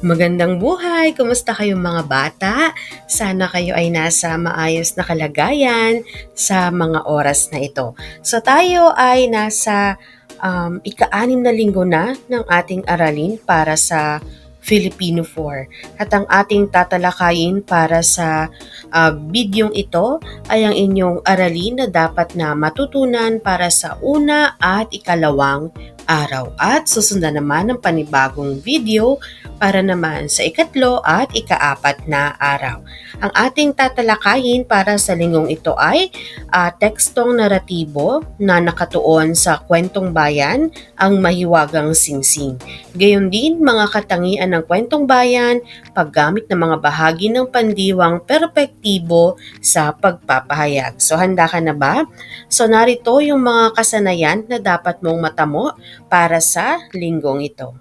Magandang buhay! Kumusta kayong mga bata? Sana kayo ay nasa maayos na kalagayan sa mga oras na ito. So tayo ay nasa um, ika-anim na linggo na ng ating aralin para sa Filipino 4. At ang ating tatalakayin para sa uh, bidyong ito ay ang inyong aralin na dapat na matutunan para sa una at ikalawang araw. At susundan naman ng panibagong video para naman sa ikatlo at ikaapat na araw. Ang ating tatalakayin para sa linggong ito ay uh, tekstong naratibo na nakatuon sa kwentong bayan, ang mahiwagang singsing. Gayon din mga katangian ng kwentong bayan, paggamit ng mga bahagi ng pandiwang perpektibo sa pagpapahayag. So handa ka na ba? So narito yung mga kasanayan na dapat mong matamo para sa linggong ito.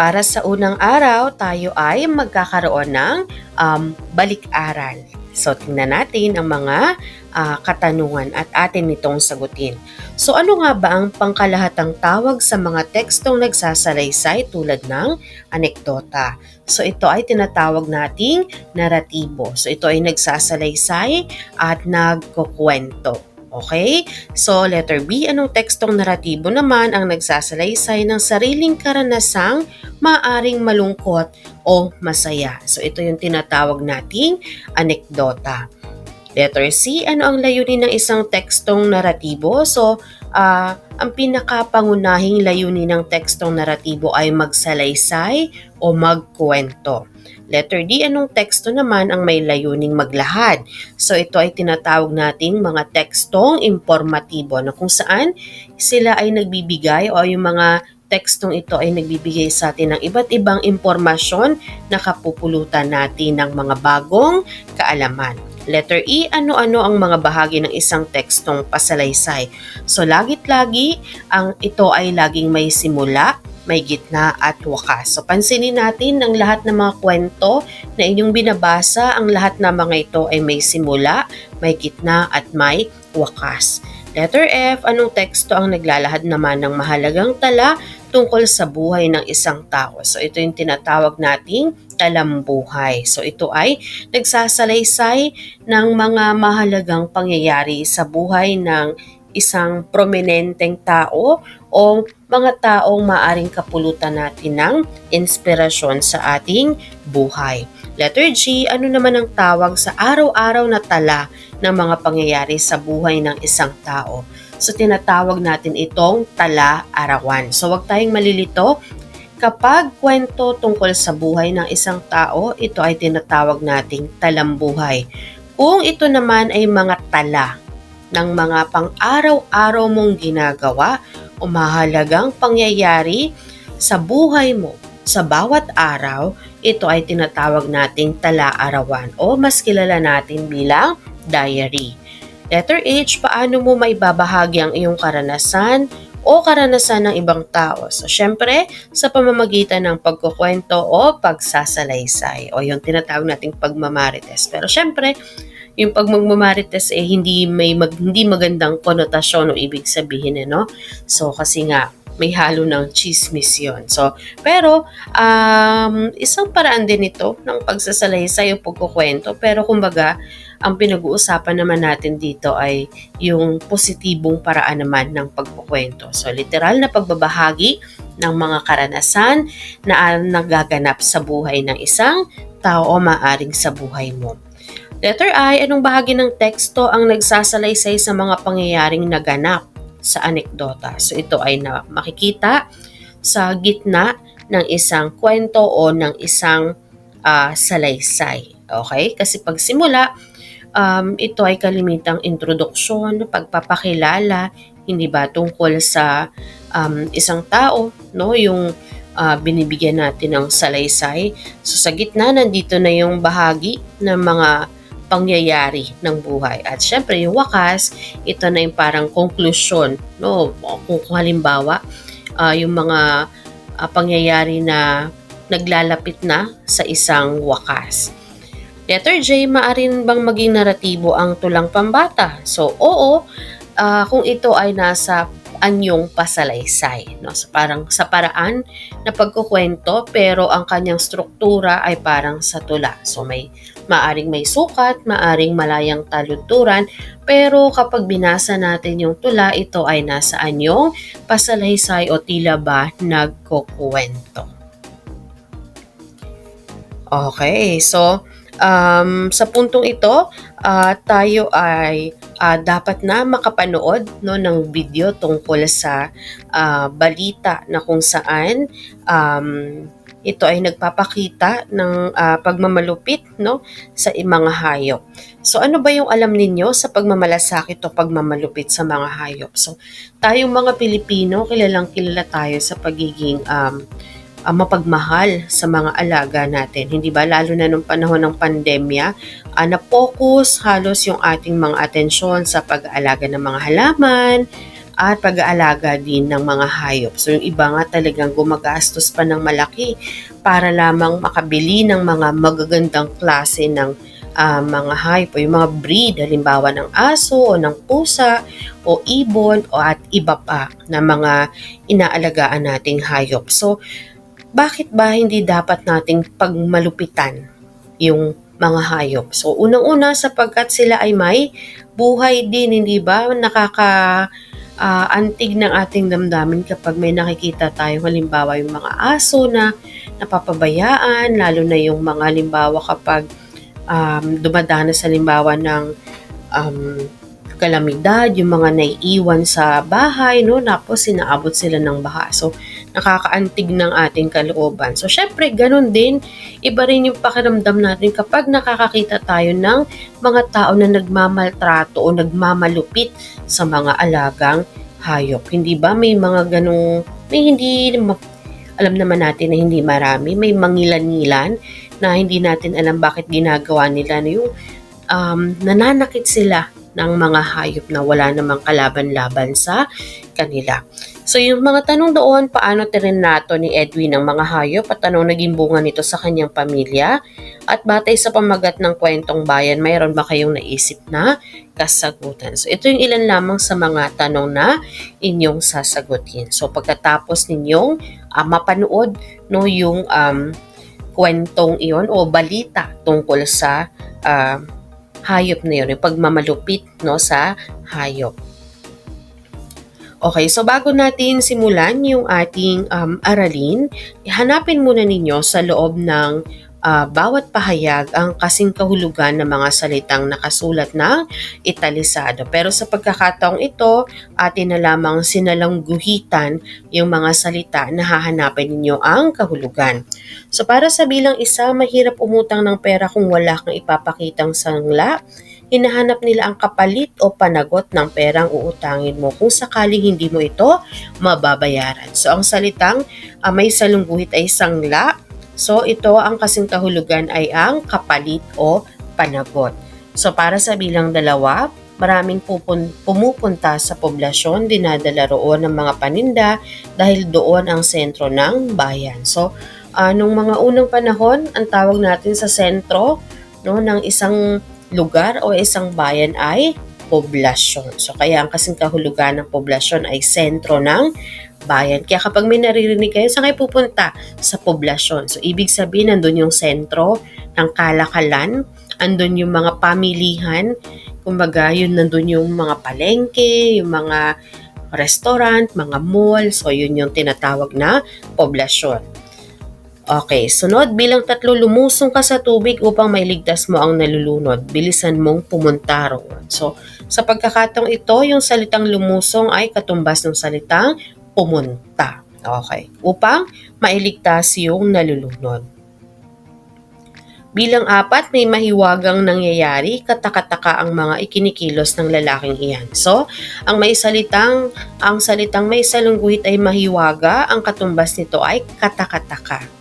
Para sa unang araw, tayo ay magkakaroon ng um, balik-aral. So, tingnan natin ang mga uh, katanungan at atin nitong sagutin. So, ano nga ba ang pangkalahatang tawag sa mga tekstong nagsasalaysay tulad ng anekdota? So, ito ay tinatawag nating naratibo. So, ito ay nagsasalaysay at nagkukwento. Okay? So, letter B, anong tekstong naratibo naman ang nagsasalaysay ng sariling karanasang maaring malungkot o masaya? So, ito yung tinatawag nating anekdota. Letter C, ano ang layunin ng isang tekstong naratibo? So, uh, ang pinakapangunahing layunin ng tekstong naratibo ay magsalaysay o magkwento. Letter D, anong teksto naman ang may layuning maglahad? So ito ay tinatawag nating mga tekstong informatibo na kung saan sila ay nagbibigay o yung mga tekstong ito ay nagbibigay sa atin ng iba't ibang impormasyon na kapupulutan natin ng mga bagong kaalaman. Letter E, ano-ano ang mga bahagi ng isang tekstong pasalaysay? So, lagit-lagi, ang ito ay laging may simula, may gitna at wakas. So pansinin natin ng lahat ng mga kwento na inyong binabasa, ang lahat ng mga ito ay may simula, may gitna at may wakas. Letter F, anong teksto ang naglalahad naman ng mahalagang tala tungkol sa buhay ng isang tao? So ito yung tinatawag nating talambuhay. So ito ay nagsasalaysay ng mga mahalagang pangyayari sa buhay ng isang prominenteng tao o mga taong maaring kapulutan natin ng inspirasyon sa ating buhay. Letter G, ano naman ang tawag sa araw-araw na tala ng mga pangyayari sa buhay ng isang tao? So tinatawag natin itong tala-arawan. So wag tayong malilito Kapag kwento tungkol sa buhay ng isang tao, ito ay tinatawag nating talambuhay. Kung ito naman ay mga tala ng mga pang-araw-araw mong ginagawa o mahalagang pangyayari sa buhay mo sa bawat araw, ito ay tinatawag nating tala-arawan o mas kilala natin bilang diary. Letter H, paano mo maibabahagi ang iyong karanasan o karanasan ng ibang tao. So, syempre, sa pamamagitan ng pagkukwento o pagsasalaysay o yung tinatawag nating pagmamarites. Pero syempre, yung pag eh hindi may mag, hindi magandang konotasyon o ibig sabihin eh, no? So kasi nga may halo ng chismis yon. So, pero um, isang paraan din ito ng pagsasalaysay o pagkukwento. Pero kumbaga, ang pinag-uusapan naman natin dito ay yung positibong paraan naman ng pagkukwento. So, literal na pagbabahagi ng mga karanasan na nagaganap sa buhay ng isang tao o maaring sa buhay mo. Letter I, anong bahagi ng teksto ang nagsasalaysay sa mga pangyayaring naganap sa anekdota? So ito ay na makikita sa gitna ng isang kwento o ng isang uh, salaysay. Okay? Kasi pag simula, um, ito ay kalimitang introduksyon, pagpapakilala, hindi ba tungkol sa um, isang tao, no? Yung uh, binibigyan natin ng salaysay. So sa gitna nandito na yung bahagi ng mga pangyayari ng buhay. At syempre, yung wakas, ito na yung parang conclusion. No? Kung, kung halimbawa, uh, yung mga uh, pangyayari na naglalapit na sa isang wakas. Letter J, maaari bang maging naratibo ang tulang pambata? So, oo, uh, kung ito ay nasa anyong pasalaysay. No? So, parang sa paraan na pagkukwento pero ang kanyang struktura ay parang sa tula. So may maaring may sukat, maaring malayang talunturan, pero kapag binasa natin yung tula, ito ay nasa anyong pasalaysay o tila ba nagkukwento. Okay, so um, sa puntong ito, uh, tayo ay uh, dapat na makapanood no ng video tungkol sa uh, balita na kung saan um, ito ay nagpapakita ng uh, pagmamalupit no sa mga hayop. So ano ba yung alam ninyo sa pagmamalasakit o pagmamalupit sa mga hayop? So tayong mga Pilipino, kilalang kilala tayo sa pagiging um, uh, mapagmahal sa mga alaga natin. Hindi ba? Lalo na nung panahon ng pandemya, uh, na-focus halos yung ating mga atensyon sa pag-aalaga ng mga halaman, at pag-aalaga din ng mga hayop. So yung iba nga talagang gumagastos pa ng malaki para lamang makabili ng mga magagandang klase ng uh, mga hayop o yung mga breed, halimbawa ng aso o ng pusa o ibon o at iba pa na mga inaalagaan nating hayop. So bakit ba hindi dapat nating pagmalupitan yung mga hayop? So, unang-una sapagkat sila ay may buhay din, hindi ba? Nakaka uh, antig ng ating damdamin kapag may nakikita tayo halimbawa yung mga aso na napapabayaan, lalo na yung mga halimbawa kapag um, dumadanas halimbawa ng um, kalamidad, yung mga naiiwan sa bahay, no? Tapos sinaabot sila ng baha. So, nakakaantig ng ating kalooban. So, syempre, ganun din, iba rin yung pakiramdam natin kapag nakakakita tayo ng mga tao na nagmamaltrato o nagmamalupit sa mga alagang hayop. Hindi ba may mga ganong, may hindi, alam naman natin na hindi marami, may mangilan-ngilan na hindi natin alam bakit ginagawa nila na yung um, nananakit sila ng mga hayop na wala namang kalaban-laban sa kanila. So yung mga tanong doon, paano nato ni Edwin ang mga hayop at anong naging bunga nito sa kanyang pamilya? At batay sa pamagat ng kwentong bayan, mayroon ba kayong naisip na kasagutan? So ito yung ilan lamang sa mga tanong na inyong sasagutin. So pagkatapos ninyong uh, mapanood no, yung um, kwentong iyon o balita tungkol sa uh, hayop na yun, yung pagmamalupit no, sa hayop. Okay, so bago natin simulan yung ating um, aralin, hanapin muna ninyo sa loob ng uh, bawat pahayag ang kasing kahulugan ng mga salitang nakasulat ng italisado. Pero sa pagkakataong ito, atin na lamang sinalangguhitan yung mga salita na hahanapin ninyo ang kahulugan. So para sa bilang isa, mahirap umutang ng pera kung wala kang ipapakitang sangla hinahanap nila ang kapalit o panagot ng perang uutangin mo kung sakaling hindi mo ito mababayaran. So ang salitang uh, may salungguhit ay sangla, So ito ang kasing kahulugan ay ang kapalit o panagot. So para sa bilang dalawa, maraming pupun- pumupunta sa poblasyon, dinadala roon ng mga paninda dahil doon ang sentro ng bayan. So uh, nung mga unang panahon, ang tawag natin sa sentro no, ng isang lugar o isang bayan ay poblasyon. So kaya ang kasing kahulugan ng poblasyon ay sentro ng bayan. Kaya kapag may naririnig kayo, saan kayo pupunta? Sa poblasyon. So, ibig sabihin, nandun yung sentro ng kalakalan, andun yung mga pamilihan, kumbaga, yun nandun yung mga palengke, yung mga restaurant, mga mall. So, yun yung tinatawag na poblasyon. Okay, sunod, bilang tatlo lumusong ka sa tubig upang mailigtas mo ang nalulunod. Bilisan mong pumunta roon. So, sa pagkakataong ito, yung salitang lumusong ay katumbas ng salitang pumunta. Okay. Upang mailigtas yung nalulunod. Bilang apat, may mahiwagang nangyayari, katakataka ang mga ikinikilos ng lalaking iyan. So, ang may salitang, ang salitang may salungguhit ay mahiwaga, ang katumbas nito ay katakataka.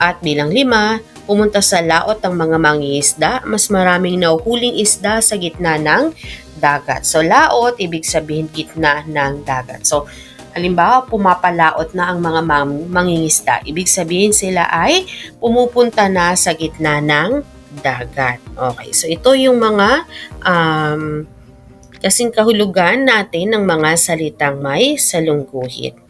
At bilang lima, pumunta sa laot ang mga mangingisda, mas maraming nauhuling isda sa gitna ng dagat. So, laot, ibig sabihin gitna ng dagat. So, Halimbawa, pumapalaot na ang mga mang- mangingisda. Ibig sabihin sila ay pumupunta na sa gitna ng dagat. Okay, so ito yung mga um, kasing kahulugan natin ng mga salitang may salungguhit.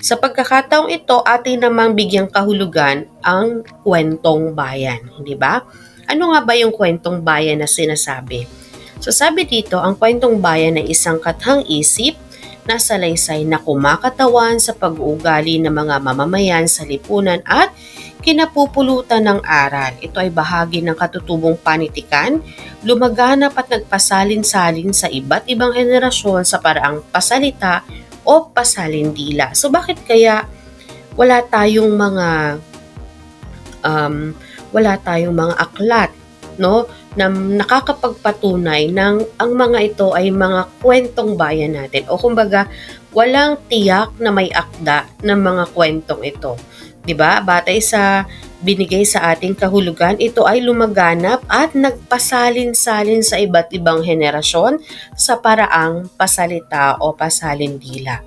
Sa pagkakataong ito, atin namang bigyang kahulugan ang kwentong bayan, hindi ba? Ano nga ba yung kwentong bayan na sinasabi? So sabi dito, ang kwentong bayan ay isang kathang isip na salaysay na kumakatawan sa pag-uugali ng mga mamamayan sa lipunan at kinapupulutan ng aral. Ito ay bahagi ng katutubong panitikan, lumaganap at nagpasalin-salin sa iba't ibang henerasyon sa paraang pasalita o pasalindila. So bakit kaya wala tayong mga um, wala tayong mga aklat no na nakakapagpatunay ng ang mga ito ay mga kwentong bayan natin o kumbaga walang tiyak na may akda ng mga kwentong ito. 'Di ba? Batay sa binigay sa ating kahulugan, ito ay lumaganap at nagpasalin-salin sa iba't ibang henerasyon sa paraang pasalita o pasalindila.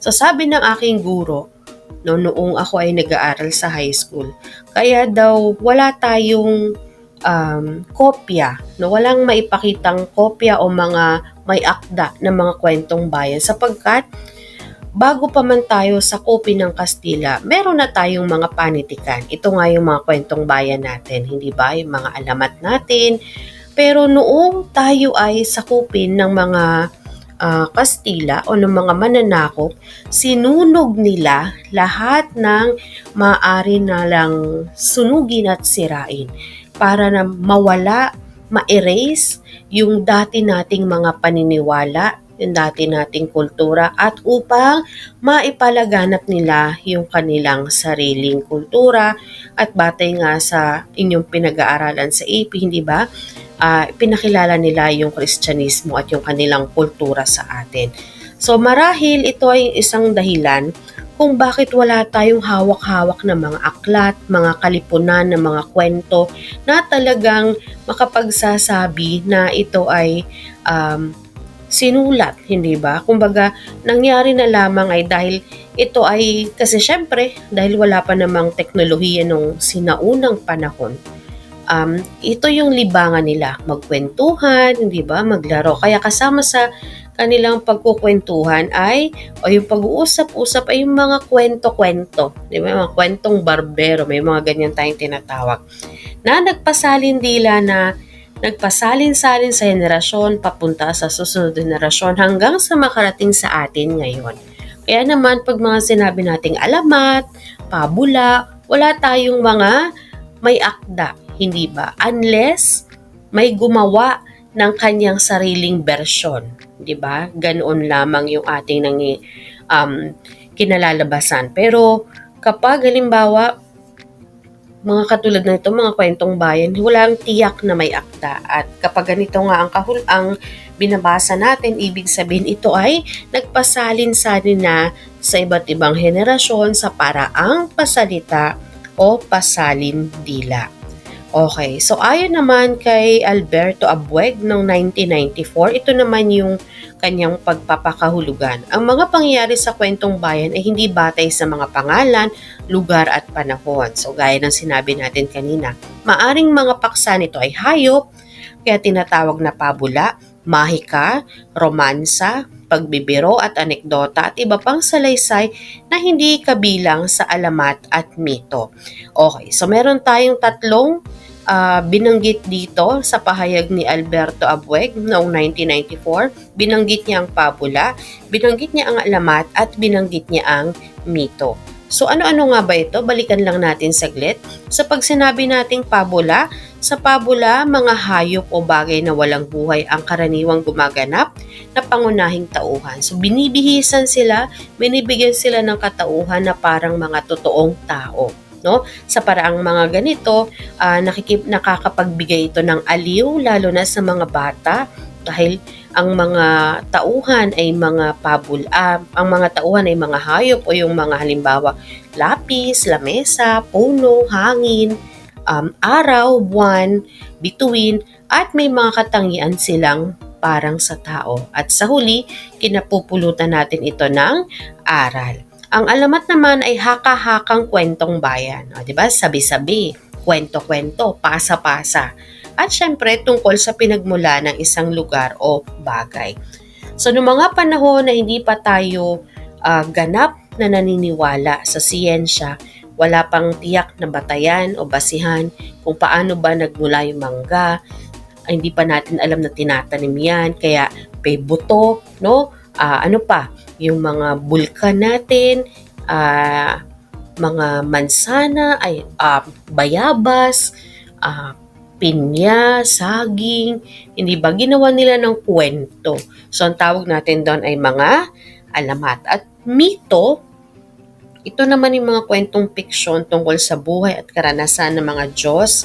So sabi ng aking guro, no, noong ako ay nag-aaral sa high school, kaya daw wala tayong um, kopya, no, walang maipakitang kopya o mga may akda ng mga kwentong bayan sapagkat bago pa man tayo sa kopi ng Kastila, meron na tayong mga panitikan. Ito nga yung mga kwentong bayan natin, hindi ba? Yung mga alamat natin. Pero noong tayo ay sakupin ng mga uh, Kastila o ng mga mananakop, sinunog nila lahat ng maaari na lang sunugin at sirain para na mawala, ma-erase yung dati nating mga paniniwala yung dati nating kultura at upang maipalaganap nila yung kanilang sariling kultura at batay nga sa inyong pinag-aaralan sa AP, hindi ba? Uh, pinakilala nila yung Kristyanismo at yung kanilang kultura sa atin. So marahil ito ay isang dahilan kung bakit wala tayong hawak-hawak na mga aklat, mga kalipunan, na mga kwento na talagang makapagsasabi na ito ay um, sinulat, hindi ba? Kumbaga, nangyari na lamang ay dahil ito ay, kasi syempre, dahil wala pa namang teknolohiya nung sinaunang panahon, um, ito yung libangan nila, magkwentuhan, hindi ba, maglaro. Kaya kasama sa kanilang pagkukwentuhan ay, o yung pag-uusap-usap ay yung mga kwento-kwento, di ba, mga kwentong barbero, may mga ganyan tayong tinatawag, na nagpasalin dila na nagpasalin-salin sa henerasyon papunta sa susunod henerasyon hanggang sa makarating sa atin ngayon. Kaya naman pag mga sinabi nating alamat, pabula, wala tayong mga may akda, hindi ba? Unless may gumawa ng kanyang sariling bersyon, di ba? Ganoon lamang yung ating nang um, kinalalabasan. Pero kapag halimbawa mga katulad na ito, mga kwentong bayan, walang tiyak na may akta. At kapag ganito nga ang kahul ang binabasa natin, ibig sabihin ito ay nagpasalin-salin na sa iba't ibang henerasyon sa paraang pasalita o pasalin dila. Okay, so ayon naman kay Alberto Abueg noong 1994, ito naman yung kanyang pagpapakahulugan. Ang mga pangyayari sa kwentong bayan ay hindi batay sa mga pangalan, lugar at panahon. So gaya ng sinabi natin kanina, maaring mga paksa nito ay hayop, kaya tinatawag na pabula, mahika, romansa, pagbibiro at anekdota at iba pang salaysay na hindi kabilang sa alamat at mito. Okay, so meron tayong tatlong uh, binanggit dito sa pahayag ni Alberto Abueg noong 1994. Binanggit niya ang pabula, binanggit niya ang alamat at binanggit niya ang mito. So ano-ano nga ba ito? Balikan lang natin saglit. Sa pag sinabi nating pabula, sa pabula, mga hayop o bagay na walang buhay ang karaniwang gumaganap na pangunahing tauhan. So binibihisan sila, binibigyan sila ng katauhan na parang mga totoong tao no? Sa paraang mga ganito, uh, nakikip, nakakapagbigay ito ng aliw lalo na sa mga bata dahil ang mga tauhan ay mga pabul uh, ang mga tauhan ay mga hayop o yung mga halimbawa lapis, lamesa, puno, hangin, um, araw, buwan, bituin at may mga katangian silang parang sa tao. At sa huli, kinapupulutan natin ito ng aral. Ang alamat naman ay haka-hakang kwentong bayan. O, 'di ba? Sabi-sabi, kwento-kwento, pasa-pasa. At syempre, tungkol sa pinagmula ng isang lugar o bagay. So, noong mga panahon na hindi pa tayo uh, ganap na naniniwala sa siyensya, wala pang tiyak na batayan o basihan kung paano ba nagmula yung mangga. Ay, hindi pa natin alam na tinatanim yan. Kaya may buto, no? Uh, ano pa? Yung mga bulkan natin, uh, mga mansana, ay uh, bayabas, uh, pinya, saging, hindi ba ginawa nila ng kwento. So ang tawag natin doon ay mga alamat. At mito, ito naman yung mga kwentong fiksyon tungkol sa buhay at karanasan ng mga Diyos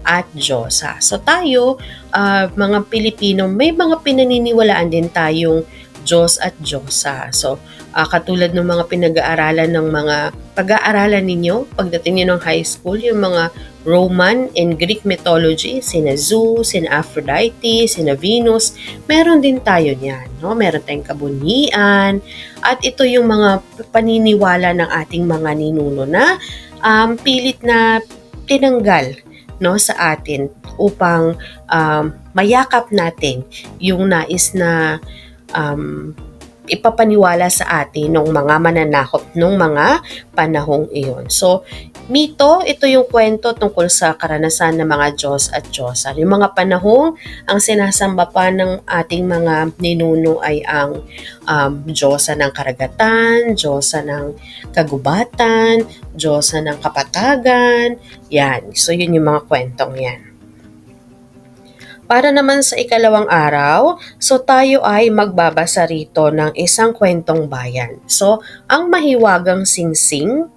at Diyosa. So tayo, uh, mga Pilipino, may mga pinaniniwalaan din tayong Diyos at Diyosa. So, uh, katulad ng mga pinag-aaralan ng mga pag-aaralan ninyo pagdating niyo ng high school, yung mga Roman and Greek mythology, sina Zeus, sina Aphrodite, sina Venus, meron din tayo niyan. No? Meron tayong kabunian, at ito yung mga paniniwala ng ating mga ninuno na um, pilit na tinanggal no sa atin upang um, mayakap natin yung nais na um, ipapaniwala sa atin ng mga mananakop ng mga panahong iyon. So, mito, ito yung kwento tungkol sa karanasan ng mga Diyos at Diyosa. Yung mga panahong ang sinasamba pa ng ating mga ninuno ay ang um, Diyosa ng karagatan, Diyosa ng kagubatan, Diyosa ng kapatagan. Yan. So, yun yung mga kwentong yan. Para naman sa ikalawang araw, so tayo ay magbabasa rito ng isang kwentong bayan. So, ang mahiwagang singsing,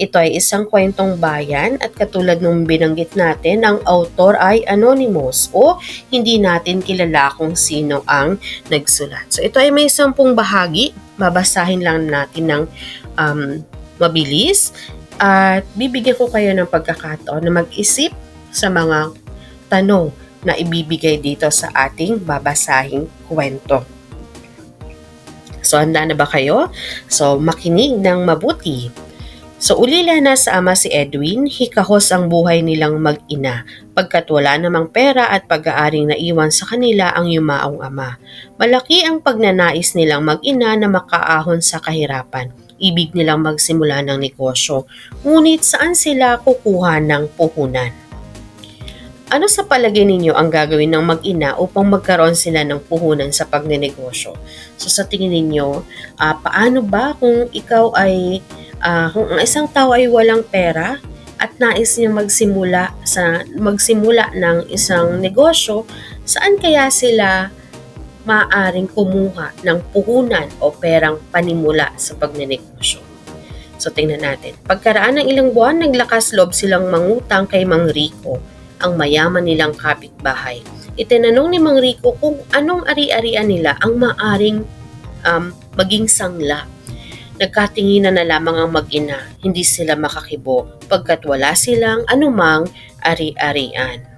ito ay isang kwentong bayan at katulad nung binanggit natin, ang author ay anonymous o hindi natin kilala kung sino ang nagsulat. So, ito ay may sampung bahagi. Babasahin lang natin ng um, mabilis at bibigyan ko kayo ng pagkakataon na mag-isip sa mga tanong na ibibigay dito sa ating babasahing kwento. So, handa na ba kayo? So, makinig ng mabuti. So, ulila na sa ama si Edwin, hikahos ang buhay nilang mag-ina, pagkat wala namang pera at pag-aaring naiwan sa kanila ang yumaong ama. Malaki ang pagnanais nilang mag-ina na makaahon sa kahirapan. Ibig nilang magsimula ng negosyo, ngunit saan sila kukuha ng puhunan? Ano sa palagay ninyo ang gagawin ng mag-ina upang magkaroon sila ng puhunan sa pagnenegosyo? So sa tingin ninyo, uh, paano ba kung ikaw ay, uh, kung ang isang tao ay walang pera at nais niya magsimula sa magsimula ng isang negosyo, saan kaya sila maaaring kumuha ng puhunan o perang panimula sa pagnenegosyo? So tingnan natin. Pagkaraan ng ilang buwan, naglakas loob silang mangutang kay Mang Rico ang mayaman nilang kapitbahay. Itinanong ni Mang Rico kung anong ari-arian nila ang maaring um, maging sangla. Nagkatinginan na lamang ang mag-ina, hindi sila makakibo pagkat wala silang anumang ari-arian.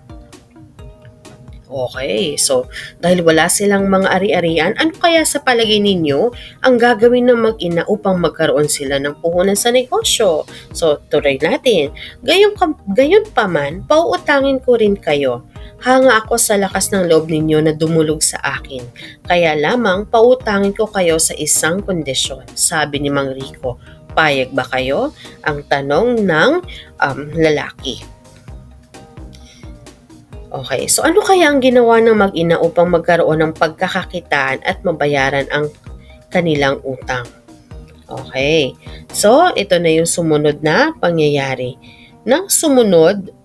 Okay, so dahil wala silang mga ari-arian, ano kaya sa palagay ninyo ang gagawin ng mag-ina upang magkaroon sila ng puhunan sa negosyo? So, tuloy natin. Gayon, gayon pa man, pauutangin ko rin kayo. Hanga ako sa lakas ng loob ninyo na dumulog sa akin. Kaya lamang pautangin ko kayo sa isang kondisyon, sabi ni Mang Rico. Payag ba kayo? Ang tanong ng um, lalaki. Okay, so ano kaya ang ginawa ng mag-ina upang magkaroon ng pagkakakitaan at mabayaran ang kanilang utang? Okay, so ito na yung sumunod na pangyayari. Nang sumunod,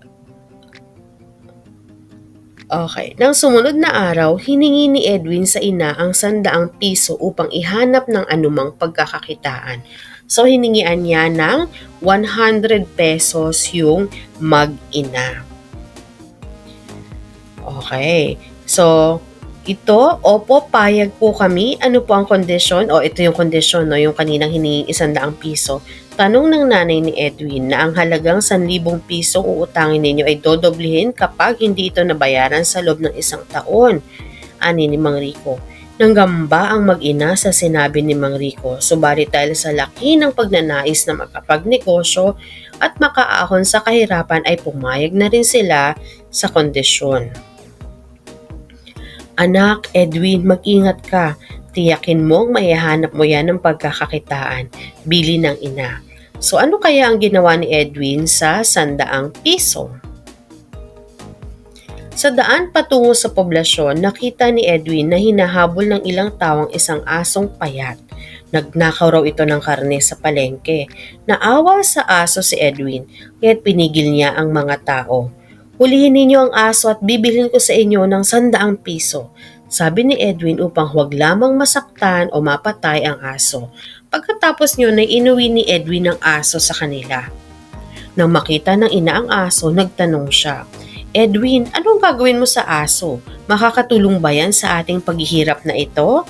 Okay. Nang sumunod na araw, hiningi ni Edwin sa ina ang sandaang piso upang ihanap ng anumang pagkakakitaan. So, hiningian niya ng 100 pesos yung mag-ina. Okay. So, ito, opo, payag po kami. Ano po ang kondisyon? O, ito yung kondisyon, no? yung kaninang hiningin isandaang piso. Tanong ng nanay ni Edwin na ang halagang 1,000 piso uutangin ninyo ay dodoblihin kapag hindi ito nabayaran sa loob ng isang taon. ani ni Mang Rico. Nanggamba ang mag-ina sa sinabi ni Mang Rico, subalit dahil sa laki ng pagnanais na makapagnegosyo at makaahon sa kahirapan ay pumayag na rin sila sa kondisyon. Anak, Edwin, mag-ingat ka. Tiyakin mong maihanap mo yan ng pagkakakitaan. Bili ng ina. So ano kaya ang ginawa ni Edwin sa sandaang piso? Sa daan patungo sa poblasyon, nakita ni Edwin na hinahabol ng ilang tao ang isang asong payat. Nagnakaw raw ito ng karne sa palengke. Naawa sa aso si Edwin, kaya't pinigil niya ang mga tao. Hulihin ninyo ang aso at bibilhin ko sa inyo ng sandaang piso. Sabi ni Edwin upang huwag lamang masaktan o mapatay ang aso. Pagkatapos nyo na inuwi ni Edwin ang aso sa kanila. Nang makita ng ina ang aso, nagtanong siya, Edwin, anong gagawin mo sa aso? Makakatulong ba yan sa ating paghihirap na ito?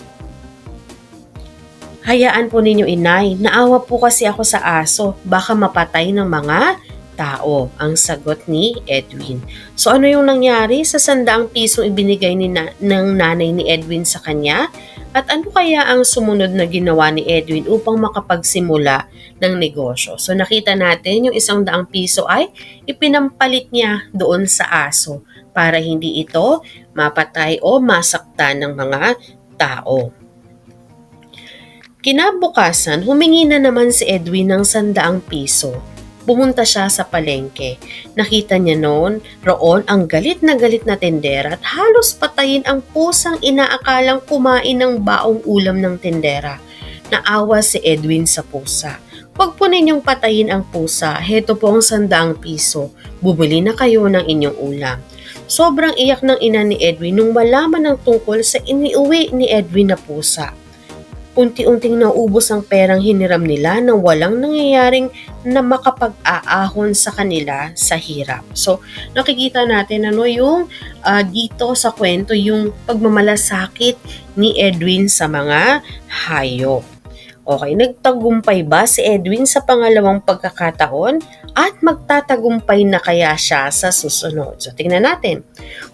Hayaan po ninyo inay, naawa po kasi ako sa aso, baka mapatay ng mga tao, ang sagot ni Edwin. So ano yung nangyari sa sandaang pisong ibinigay ni na- ng nanay ni Edwin sa kanya? At ano kaya ang sumunod na ginawa ni Edwin upang makapagsimula ng negosyo? So nakita natin yung isang daang piso ay ipinampalit niya doon sa aso para hindi ito mapatay o masaktan ng mga tao. Kinabukasan, humingi na naman si Edwin ng sandaang piso. Pumunta siya sa palengke. Nakita niya noon, roon ang galit na galit na tendera at halos patayin ang pusang inaakalang kumain ng baong ulam ng tendera. Naawa si Edwin sa pusa. Huwag po ninyong patayin ang pusa, heto po ang sandaang piso. Bumili na kayo ng inyong ulam. Sobrang iyak ng ina ni Edwin nung malaman ng tungkol sa iniuwi ni Edwin na pusa unti-unting naubos ang perang hiniram nila nang walang nangyayaring na makapag-aahon sa kanila sa hirap. So, nakikita natin ano yung uh, dito sa kwento yung pagmamalasakit ni Edwin sa mga hayop. Okay, nagtagumpay ba si Edwin sa pangalawang pagkakataon at magtatagumpay na kaya siya sa susunod? So, tingnan natin.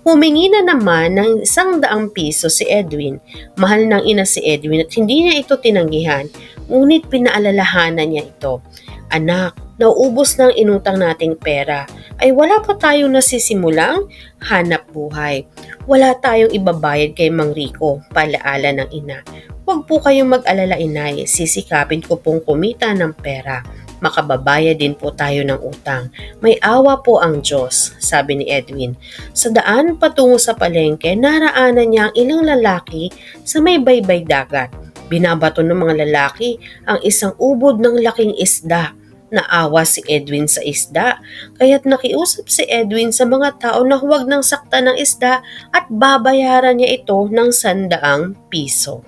Humingi na naman ng isang daang piso si Edwin. Mahal ng ina si Edwin at hindi niya ito tinanggihan, ngunit pinaalalahanan niya ito. Anak, nauubos ng inutang nating pera, ay wala pa tayong nasisimulang hanap buhay. Wala tayong ibabayad kay Mang Rico, palaala ng ina. Huwag po kayong mag-alala inay, sisikapin ko pong kumita ng pera. Makababayad din po tayo ng utang. May awa po ang Diyos, sabi ni Edwin. Sa daan patungo sa palengke, naraanan niya ang ilang lalaki sa may baybay dagat. Binabato ng mga lalaki ang isang ubod ng laking isda. Naawa si Edwin sa isda, kaya't nakiusap si Edwin sa mga tao na huwag nang sakta ng isda at babayaran niya ito ng sandaang piso.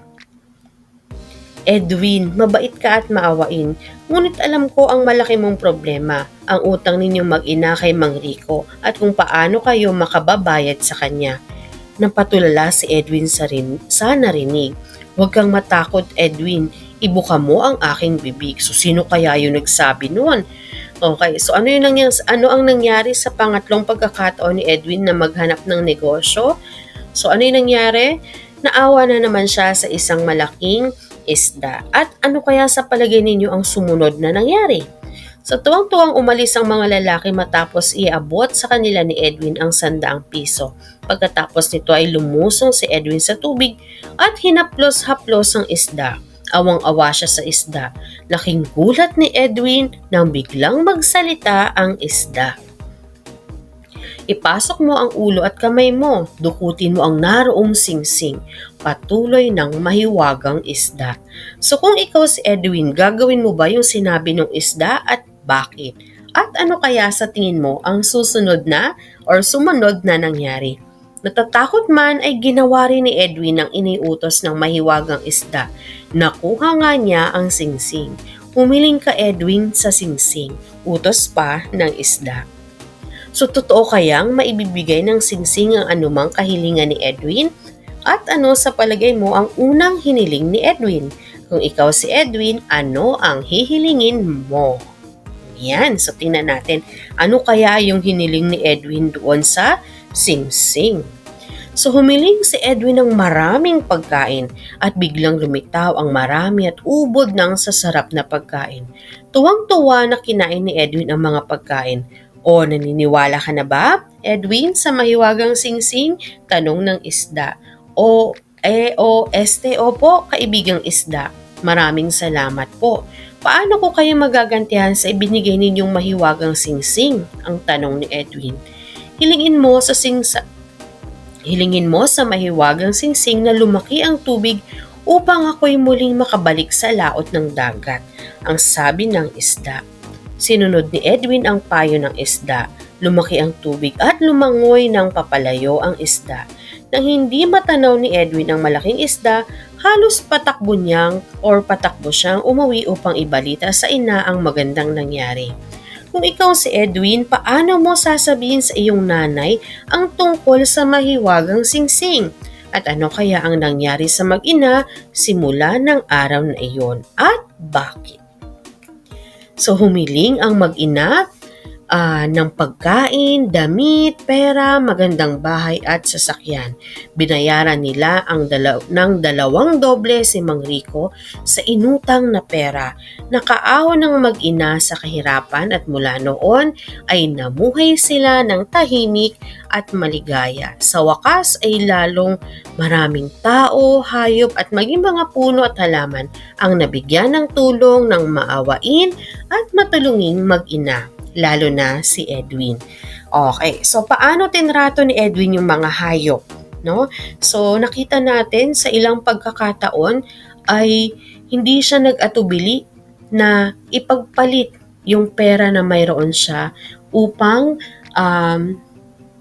Edwin, mabait ka at maawain. Ngunit alam ko ang malaki mong problema, ang utang ninyong mag-ina kay Mang Rico at kung paano kayo makababayad sa kanya. Napatulala si Edwin sa, rin, sa narinig. Huwag kang matakot, Edwin. Ibuka mo ang aking bibig. So, sino kaya yung nagsabi noon? Okay, so ano, yung nangyari, ano ang nangyari sa pangatlong pagkakataon ni Edwin na maghanap ng negosyo? So, ano yung nangyari? Naawa na naman siya sa isang malaking isda. At ano kaya sa palagay ninyo ang sumunod na nangyari? Sa so, tuwang-tuwang umalis ang mga lalaki matapos iabot sa kanila ni Edwin ang sandaang piso. Pagkatapos nito ay lumusong si Edwin sa tubig at hinaplos-haplos ang isda. Awang-awa siya sa isda. Laking gulat ni Edwin nang biglang magsalita ang isda. Ipasok mo ang ulo at kamay mo, dukutin mo ang naroong singsing, patuloy ng mahiwagang isda. So kung ikaw si Edwin, gagawin mo ba yung sinabi ng isda at bakit? At ano kaya sa tingin mo ang susunod na or sumunod na nangyari? Natatakot man ay ginawa rin ni Edwin ang iniutos ng mahiwagang isda. Nakuha nga niya ang singsing. Humiling ka Edwin sa singsing. Utos pa ng isda. So totoo kayang maibibigay ng singsing ang anumang kahilingan ni Edwin? At ano sa palagay mo ang unang hiniling ni Edwin? Kung ikaw si Edwin, ano ang hihilingin mo? Yan, so tingnan natin ano kaya yung hiniling ni Edwin doon sa singsing. So humiling si Edwin ng maraming pagkain at biglang lumitaw ang marami at ubod ng sasarap na pagkain. Tuwang-tuwa na kinain ni Edwin ang mga pagkain. O naniniwala ka na ba, Edwin, sa mahiwagang singsing? Tanong ng isda. O, e, o, este, opo, kaibigang isda. Maraming salamat po. Paano ko kayo magagantihan sa ibinigay ninyong mahiwagang singsing? Ang tanong ni Edwin. Hilingin mo sa singsa Hilingin mo sa mahiwagang singsing na lumaki ang tubig upang ako'y muling makabalik sa laot ng dagat, ang sabi ng isda. Sinunod ni Edwin ang payo ng isda. Lumaki ang tubig at lumangoy ng papalayo ang isda. Nang hindi matanaw ni Edwin ang malaking isda, halos patakbo niyang or patakbo siyang umuwi upang ibalita sa ina ang magandang nangyari. Kung ikaw si Edwin, paano mo sasabihin sa iyong nanay ang tungkol sa mahiwagang singsing? At ano kaya ang nangyari sa mag-ina simula ng araw na iyon? At bakit? So humiling ang mag-ina uh, ng pagkain, damit, pera, magandang bahay at sasakyan. Binayaran nila ang dalaw- ng dalawang doble si Mang Rico sa inutang na pera. Nakaahon ng mag-ina sa kahirapan at mula noon ay namuhay sila ng tahimik at maligaya. Sa wakas ay lalong maraming tao, hayop at maging mga puno at halaman ang nabigyan ng tulong ng maawain at matulunging mag-ina lalo na si Edwin. Okay, so paano tinrato ni Edwin yung mga hayop? No? So nakita natin sa ilang pagkakataon ay hindi siya nag-atubili na ipagpalit yung pera na mayroon siya upang um,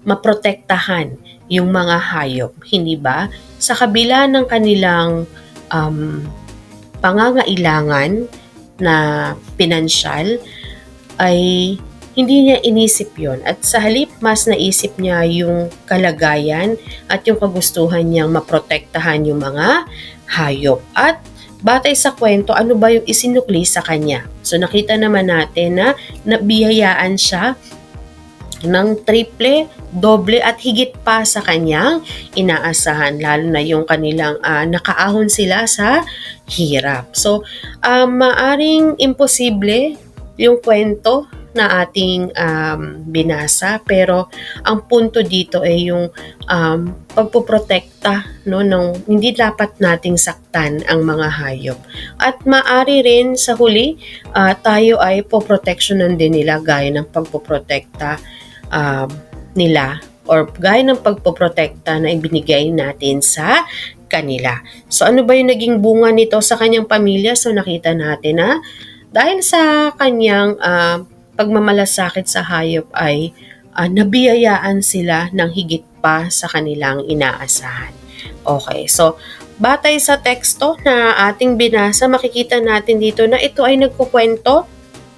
maprotektahan yung mga hayop, hindi ba? Sa kabila ng kanilang um, pangangailangan na pinansyal, ay hindi niya inisip yon at sa halip mas naisip niya yung kalagayan at yung kagustuhan niyang maprotektahan yung mga hayop. At batay sa kwento, ano ba yung isinukli sa kanya? So nakita naman natin na nabiyayaan siya ng triple, doble at higit pa sa kanyang inaasahan lalo na yung kanilang uh, nakaahon sila sa hirap. So, uh, maaring imposible yung kwento na ating um, binasa pero ang punto dito ay yung um, pagpoprotekta no ng hindi dapat nating saktan ang mga hayop at maari rin sa huli uh, tayo ay poproteksyonan din nila gaya ng pagpoprotekta uh, nila or gaya ng pagpoprotekta na ibinigay natin sa kanila. So ano ba yung naging bunga nito sa kanyang pamilya? So nakita natin na dahil sa kanyang uh, pagmamalasakit sa hayop ay uh, nabiyayaan sila ng higit pa sa kanilang inaasahan. Okay, so batay sa teksto na ating binasa, makikita natin dito na ito ay nagkukwento,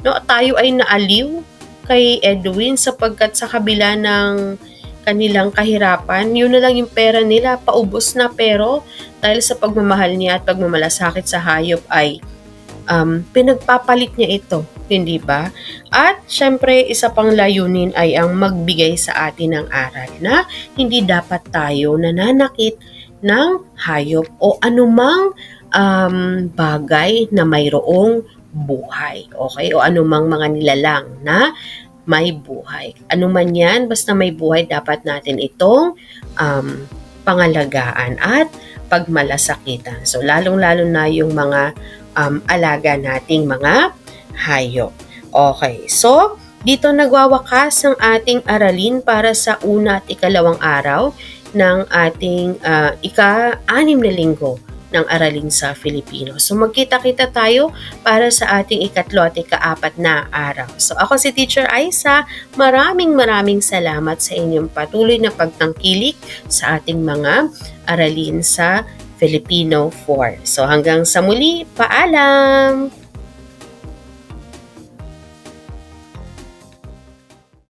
no, tayo ay naaliw kay Edwin sapagkat sa kabila ng kanilang kahirapan, yun na lang yung pera nila, paubos na pero dahil sa pagmamahal niya at pagmamalasakit sa hayop ay um, pinagpapalit niya ito, hindi ba? At syempre, isa pang layunin ay ang magbigay sa atin ng aral na hindi dapat tayo nananakit ng hayop o anumang um, bagay na mayroong buhay. Okay? O anumang mga nilalang na may buhay. Ano man yan, basta may buhay, dapat natin itong um, pangalagaan at pagmalasakitan. So, lalong-lalo na yung mga um, alaga nating mga hayop. Okay, so dito nagwawakas ang ating aralin para sa una at ikalawang araw ng ating uh, ika-anim na linggo ng aralin sa Filipino. So magkita-kita tayo para sa ating ikatlo at ikaapat na araw. So ako si Teacher Aisa, maraming maraming salamat sa inyong patuloy na pagtangkilik sa ating mga aralin sa Filipino 4. So hanggang sa muli, paalam!